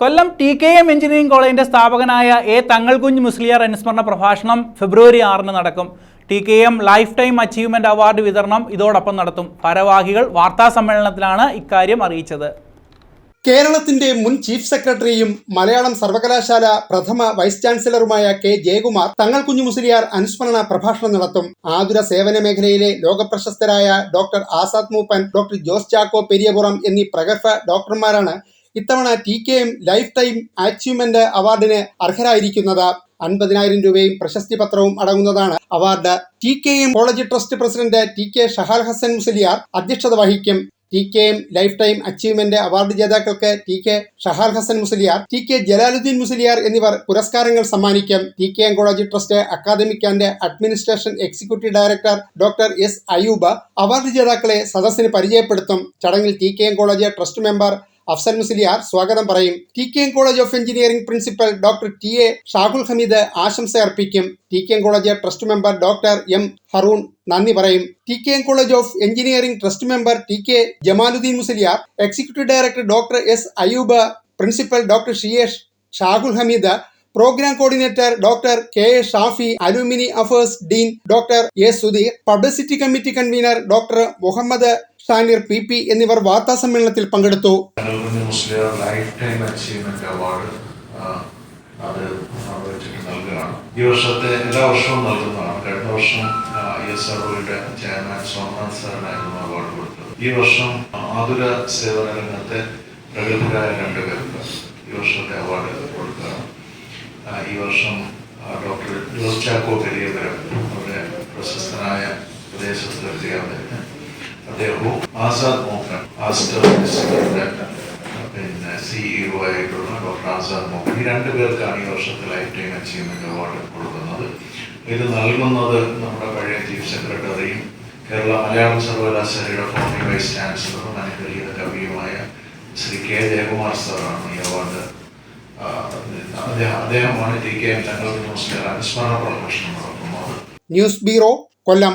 Kollam T K M engineering കോളേജിന്റെ സ്ഥാപകനായ A Thangal Kunju Musliyar അനുസ്മരണ പ്രഭാഷണം ഫെബ്രുവരി ആറിന് നടക്കും. T K M lifetime achievement award വിതരണം ഇതോടൊപ്പം നടത്തും. ഭാരവാഹികൾ വാർത്താ സമ്മേളനത്തിലാണ് ഇക്കാര്യം അറിയിച്ചത്. കേരളത്തിന്റെ മുൻ ചീഫ് സെക്രട്ടറിയും മലയാളം സർവകലാശാല പ്രഥമ വൈസ് ചാൻസലറുമായ കെ ജയകുമാർ തങ്ങൾ കുഞ്ഞു മുസ്ലിയാർ അനുസ്മരണ പ്രഭാഷണം നടത്തും. ആതുര സേവന മേഖലയിലെ ലോകപ്രശസ്തരായ ഡോക്ടർ ആസാദ് മൂപ്പൻ ഡോക്ടർ ജോസ് ചാക്കോ പെരിയപുറം എന്നീ പ്രഗത്ഭ ഡോക്ടർമാരാണ് ഇത്തവണ T K M lifetime achievement അവാർഡിന് അർഹരായിരിക്കുന്നത് അൻപതിനായിരം രൂപയും പ്രശസ്തി പത്രവും അടങ്ങുന്നതാണ്. Award T K M college trust president T K Shahal Hasan Musaliar അധ്യക്ഷത വഹിക്കും. T K M lifetime achievement award ജേതാക്കൾക്ക് T K Shahal Hasan Musaliar T K Jalaluddin Musaliar എന്നിവർ പുരസ്കാരങ്ങൾ സമ്മാനിക്കും. T K M college trust academic and administration executive director doctor S Ayub award ജേതാക്കളെ സദസ്സിന് പരിചയപ്പെടുത്തും. ചടങ്ങിൽ T K M college trust member Afzal Musliyar സ്വാഗതം പറയും. T K M college of engineering principal doctor T A Shahul Hameed ആശംസ അർപ്പിക്കും. T K M college trust member doctor M Haroon നന്ദി പറയും. T K M college of engineering trust member T K Jamaluddin Musliyar executive director doctor S Ayub principal doctor Shiyesh Shahul Hameed programme coordinator doctor K A Shafi alumni affairs dean doctor A Sudheer publicity committee convener doctor Muhammad Shanir P P എന്നിവർ വാർത്താ സമ്മേളനത്തിൽ പങ്കെടുത്തു. അത് നൽകുകയാണ്. ഈ വർഷത്തെ എല്ലാ വർഷവും നൽകുന്നതാണ്. കഴിഞ്ഞ വർഷം എസ് ആർഒയുടെ ചെയർമാൻ സോമനാഥ് സാറിനായിരുന്നു അവാർഡ് കൊടുത്തത്. ഈ വർഷം ആതുര സേവന രംഗത്തെ പ്രഗത്ഭരായ രണ്ടുപേർക്ക് ഈ വർഷത്തെ അവാർഡ് കൊടുക്കുകയാണ്. ഈ വർഷം ഡോക്ടർ ജോസ് ചാക്കോ പെരിയപുരം അവരുടെ പ്രശസ്തനായ പ്രദേശത്ത് അദ്ദേഹവും ആസാദ് മോഹൻ ആസ്റ്റർ ഇൻസ്റ്റിറ്റ്യൂട്ടിന്റെ പിന്നെ സിഇഒ ആയിട്ടുള്ള ഡോക്ടർ ആസാദ് മോഹൻ. ഈ രണ്ടു പേർക്കാണ് ഈ വർഷത്തെ ലൈഫ് ടൈം അച്ചീവ്മെന്റ് അവാർഡ് കൊടുക്കുന്നത്. ഇത് നൽകുന്നത് നമ്മുടെ പഴയ ചീഫ് സെക്രട്ടറിയും കേരള മലയാളം സർവകലാശാലയുടെ ഫോമിംഗ് വൈസ് ചാൻസലറും അനുഗ്രഹീത കവിയുമായ ശ്രീ കെ ജയകുമാർ സാറാണ് ഈ അവാർഡ് അദ്ദേഹം അദ്ദേഹമാണ് ടി കെ എം തങ്ങളുടെ അനുസ്മരണ പ്രഭാഷണം നടത്തുന്നത് ന്യൂസ് ബ്യൂറോ കൊല്ലം.